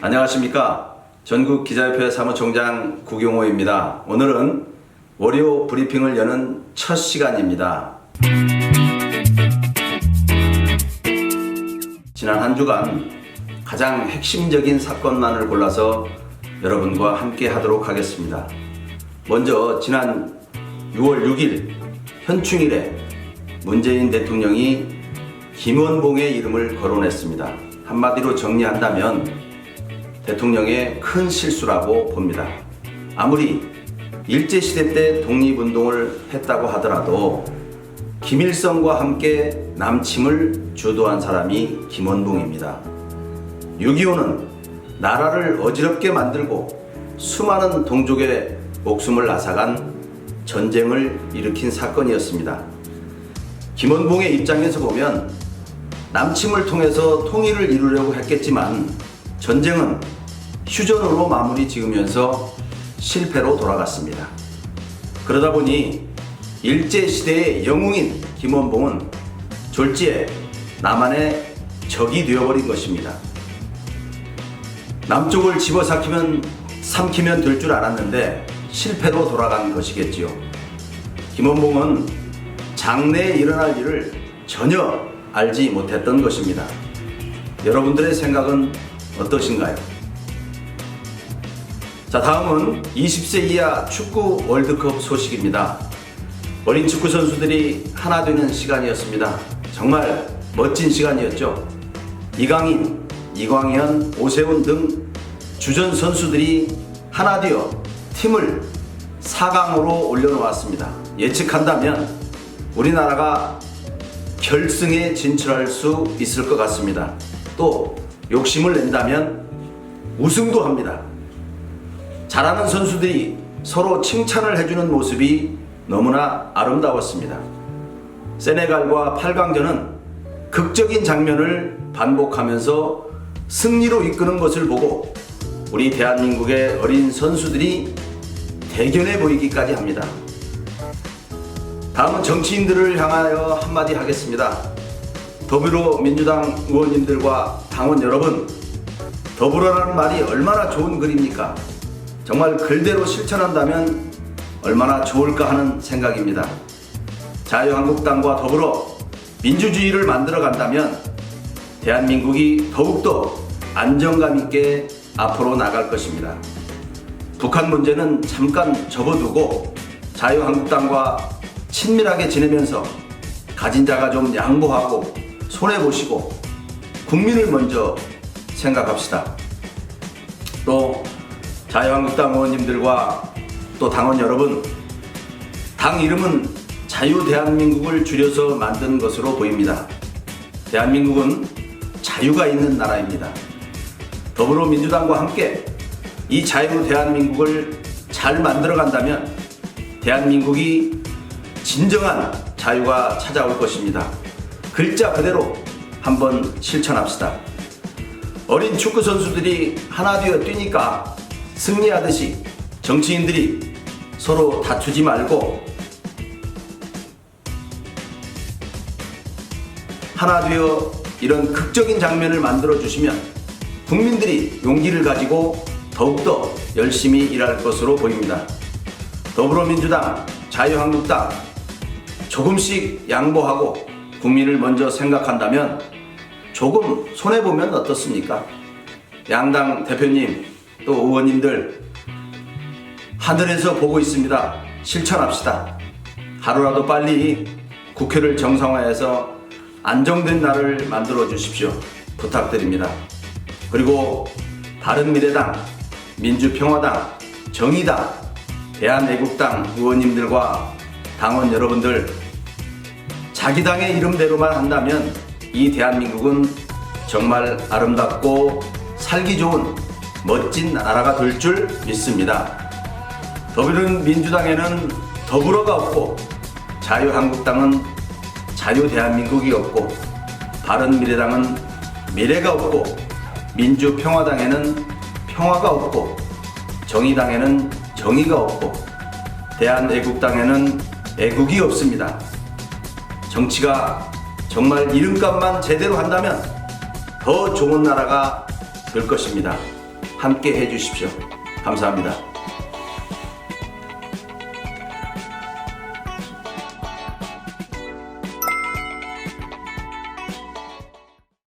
안녕하십니까. 전국 기자협회 사무총장 구경호입니다. 오늘은 월요 브리핑을 여는 첫 시간입니다. 지난 한 주간 가장 핵심적인 사건만을 골라서 여러분과 함께 하도록 하겠습니다. 먼저 지난 6월 6일 현충일에 문재인 대통령이 김원봉의 이름을 거론했습니다. 한마디로 정리한다면 대통령의 큰 실수라고 봅니다. 아무리 일제시대 때 독립운동을 했다고 하더라도 김일성과 함께 남침을 주도한 사람이 김원봉입니다. 6.25는 나라를 어지럽게 만들고 수많은 동족의 목숨을 앗아간 전쟁을 일으킨 사건이었습니다. 김원봉의 입장에서 보면 남침을 통해서 통일을 이루려고 했겠지만 전쟁은 휴전으로 마무리 지으면서 실패로 돌아갔습니다. 그러다 보니 일제시대의 영웅인 김원봉은 졸지에 남한의 적이 되어버린 것입니다. 남쪽을 집어삼키면 삼키면 될 줄 알았는데 실패로 돌아간 것이겠지요. 김원봉은 장래에 일어날 일을 전혀 알지 못했던 것입니다. 여러분들의 생각은 어떠신가요? 자, 다음은 20세 이하 축구 월드컵 소식입니다. 어린 축구 선수들이 하나 되는 시간이었습니다. 정말 멋진 시간이었죠. 이강인, 이광현, 오세훈 등 주전 선수들이 하나 되어 팀을 4강으로 올려놓았습니다. 예측한다면 우리나라가 결승에 진출할 수 있을 것 같습니다. 또 욕심을 낸다면 우승도 합니다. 잘하는 선수들이 서로 칭찬을 해주는 모습이 너무나 아름다웠습니다. 세네갈과 8강전은 극적인 장면을 반복하면서 승리로 이끄는 것을 보고 우리 대한민국의 어린 선수들이 대견해 보이기까지 합니다. 다음은 정치인들을 향하여 한마디 하겠습니다. 더불어민주당 의원님들과 당원 여러분, 더불어라는 말이 얼마나 좋은 글입니까? 정말 글대로 실천한다면 얼마나 좋을까 하는 생각입니다. 자유한국당과 더불어 민주주의를 만들어 간다면 대한민국이 더욱더 안정감 있게 앞으로 나갈 것입니다. 북한 문제는 잠깐 접어두고 자유한국당과 친밀하게 지내면서 가진 자가 좀 양보하고 손해보시고 국민을 먼저 생각합시다. 또 자유한국당 의원님들과 또 당원 여러분, 당 이름은 자유대한민국을 줄여서 만든 것으로 보입니다. 대한민국은 자유가 있는 나라입니다. 더불어민주당과 함께 이 자유 대한민국을 잘 만들어 간다면 대한민국이 진정한 자유가 찾아올 것입니다. 글자 그대로 한번 실천합시다. 어린 축구 선수들이 하나 되어 뛰니까 승리하듯이 정치인들이 서로 다투지 말고 하나 되어 이런 극적인 장면을 만들어 주시면 국민들이 용기를 가지고 더욱더 열심히 일할 것으로 보입니다. 더불어민주당, 자유한국당 조금씩 양보하고 국민을 먼저 생각한다면 조금 손해보면 어떻습니까? 양당 대표님 또 의원님들 하늘에서 보고 있습니다. 실천합시다. 하루라도 빨리 국회를 정상화해서 안정된 날을 만들어 주십시오. 부탁드립니다. 그리고 바른미래당, 민주평화당, 정의당, 대한애국당 의원님들과 당원 여러분들 자기 당의 이름대로만 한다면 이 대한민국은 정말 아름답고 살기 좋은 멋진 나라가 될 줄 믿습니다. 더불어민주당에는 더불어가 없고 자유한국당은 자유 대한민국이 없고 바른미래당은 미래가 없고 민주평화당에는 평화가 없고 정의당에는 정의가 없고 대한애국당에는 애국이 없습니다. 정치가 정말 이름값만 제대로 한다면 더 좋은 나라가 될 것입니다. 함께 해주십시오. 감사합니다.